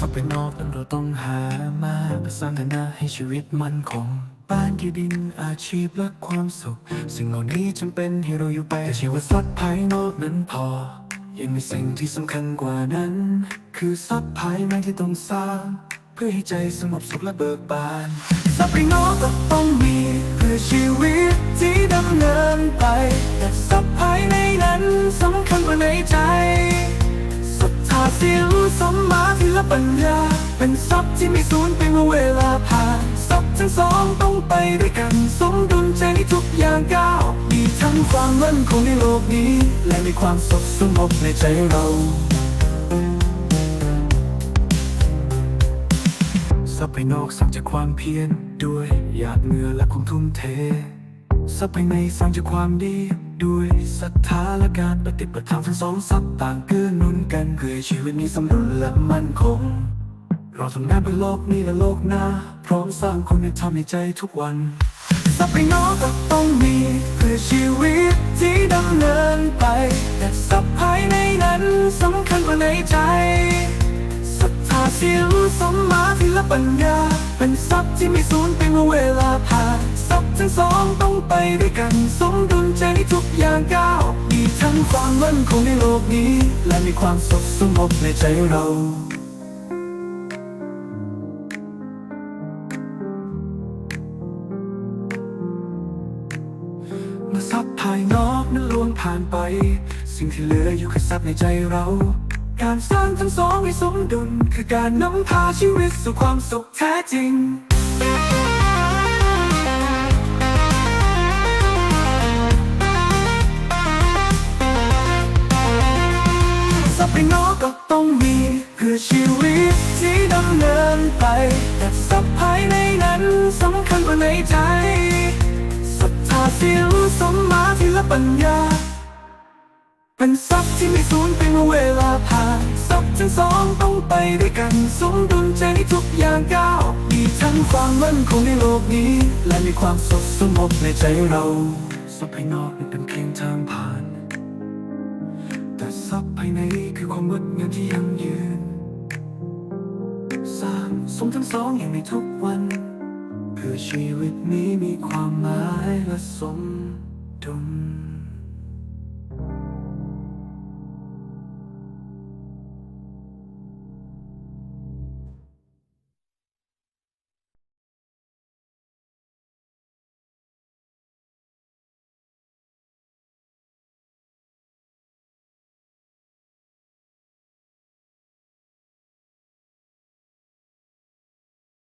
ภายนอกนั้นเราต้องหามาเพื่อสร้างฐานะให้ชีวิตมั่นคงบ้านที่ดินอาชีพและความสุข สิ่งเหล่านี้จำเป็นให้เราอยู่ไปแต่ชีวิตทรัพย์ภายนอกนั้นพอ ยังมีสิ่งที่สำคัญกว่านั้น คือทรัพย์ภายในที่ต้องสร้าง เพื่อให้ใจสงบสุขและเบิกบานทรัพย์ภายนอกก็ต้องมีเพื่อชีวิตที่ดำเนินไป แต่ทรัพย์ภายในนั้นสำคัญกว่าในใจศรัทธาศีลสม และปัญญา เป็นทรัพย์ที่ไม่สูญไปเมื่อเวลาผ่านทรัพย์ทั้งสองต้องไปด้วยกัน สมดุลใจในทุกอย่างก้าวมีทั้งความมั่นคงในโลกนี้ และมีความสุขสงบในใจเราทรัพย์ภายนอกสร้างจากความเพียรด้วยหยาดเหงื่อและความทุ่มเททรัพย์ภายในสร้างจากความดี ศรัทธาและการปฏิบัติธรรมทั้งสองทรัพย์ต่างเกื้อหนุนกันเพื่อชีวิตนี้สมดุลและมั่นคง เราทำงานเพื่อโลกนี้และโลกหน้า พร้อมสร้างคุณธรรมในใจทุกวันทรัพย์ภายนอกก็ต้องมีเพื่อชีวิตที่ดำเนินไป แต่ทรัพย์ภายในนั้นสำคัญกว่าในใจศรัทธาศีลสมมาธิและปัญญา เป็นทรัพย์ที่ไม่สูญไปเมื่อเวลาผ่านทรัพย์ทั้งสอง ไปด้วยกัน สมดุลใจในทุกอย่างก้าวมีทั้งความมั่นคงในโลกนี้ และมีความสุขสงบในใจเราเมื่อทรัพย์ภายนอกนั้นล่วงผ่านไป สิ่งที่เหลืออยู่คือทรัพย์ในใจเรา การสร้างทั้งสองให้สมดุล คือการนำพาชีวิตสู่ความสุขแท้จริง ทรัพย์ภายนอกก็ต้องมีเพื่อชีวิตที่ดำเนินไป แต่ทรัพภายในนั้นสำคัญกว่าในใจศรัทธาศีลสมมาธิและปัญญา เป็นทรัพย์ที่ไม่สูญไปเมื่อเวลาผ่านทรัพย์ทั้งสองต้องไปด้วยกันสมดุลใจในทุกอย่างก้าวมีทั้งความมั่นคงในโลกนี้ และมีความสุขสงบในใจเราทรัพภายนอกเป็นเพียงทางผ่าน ทรัพย์ภายในคือความงดงามที่ยั่งยืนสร้างสมทั้งสองอย่างในทุกวัน เพื่อชีวิตนี้มีความหมายและสมดุล